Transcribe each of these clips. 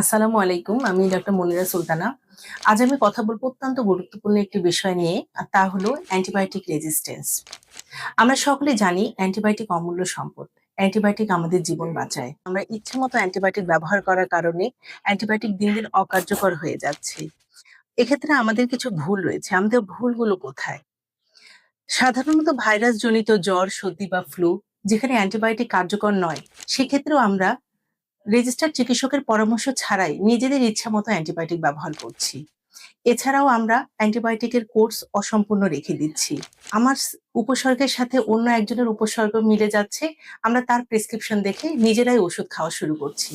আসসালামু আলাইকুম, আমি ডক্টর মনিরা সুলতানা। আজ আমি কথা বলব অত্যন্ত গুরুত্বপূর্ণ একটি বিষয় নিয়ে, আর তা হলো অ্যান্টিবায়োটিক রেজিস্ট্যান্স। আমরা সকলে জানি অ্যান্টিবায়োটিক অমূল্য সম্পদ, অ্যান্টিবায়োটিক আমাদের জীবন বাঁচায়। আমরা ইচ্ছে মতো অ্যান্টিবায়োটিক ব্যবহার করার কারণে অ্যান্টিবায়োটিক দিন দিন অকার্যকর হয়ে যাচ্ছে। এক্ষেত্রে আমাদের কিছু ভুল রয়েছে, আমাদের ভুলগুলো কোথায়? সাধারণত ভাইরাস জনিত জ্বর, সর্দি বা ফ্লু, যেখানে অ্যান্টিবায়োটিক কার্যকর নয়, সেক্ষেত্রেও আমরা রেজিস্টার্ড চিকিৎসকের পরামর্শ ছাড়াই নিজেদের ইচ্ছা মতো অ্যান্টিবায়োটিক ব্যবহার করছি। এছাড়াও আমরা অ্যান্টিবায়োটিকের কোর্স অসম্পূর্ণ রেখে দিচ্ছি। আমার উপসর্গের সাথে অন্য একজনের উপসর্গ মিলে যাচ্ছে। আমরা তার প্রেসক্রিপশন দেখে নিজেরাই ওষুধ খাওয়া শুরু করছি।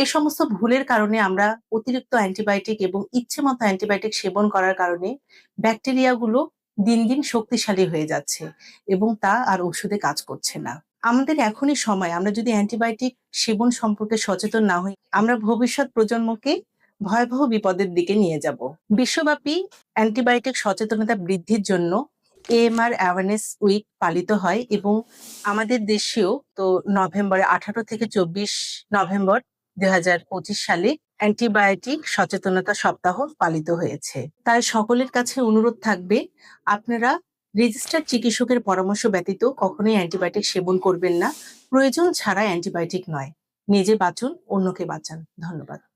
এই সমস্ত ভুলের কারণে আমরা অতিরিক্ত অ্যান্টিবায়োটিক এবং ইচ্ছে মতো অ্যান্টিবায়োটিক সেবন করার কারণে ব্যাকটেরিয়াগুলো দিন দিন শক্তিশালী হয়ে যাচ্ছে এবং তা আর ওষুধে কাজ করছে না। আমাদের এখনই সময়। আমরা যদি অ্যান্টিবায়োটিক সেবন সম্পর্কে সচেতন না হই, আমরা ভবিষ্যৎ প্রজন্মকে ভয়াবহ বিপদের দিকে নিয়ে যাব। বিশ্বব্যাপী অ্যান্টিবায়োটিক সচেতনতা বৃদ্ধির জন্য এএমআর অ্যাওয়ারনেস উইক পালিত হয় এবং আমাদের দেশেও তো নভেম্বরে আঠারো থেকে চব্বিশ নভেম্বর দুই হাজার পঁচিশ সালে অ্যান্টিবায়োটিক সচেতনতা সপ্তাহ পালিত হয়েছে। তাই সকলের কাছে অনুরোধ থাকবে, আপনারা রেজিস্টার্ড চিকিৎসকের পরামর্শ ব্যতীত কখনোই অ্যান্টিবায়োটিক সেবন করবেন না। প্রয়োজন ছাড়া অ্যান্টিবায়োটিক নয়। নিজে বাঁচুন, অন্যকে বাঁচান। ধন্যবাদ।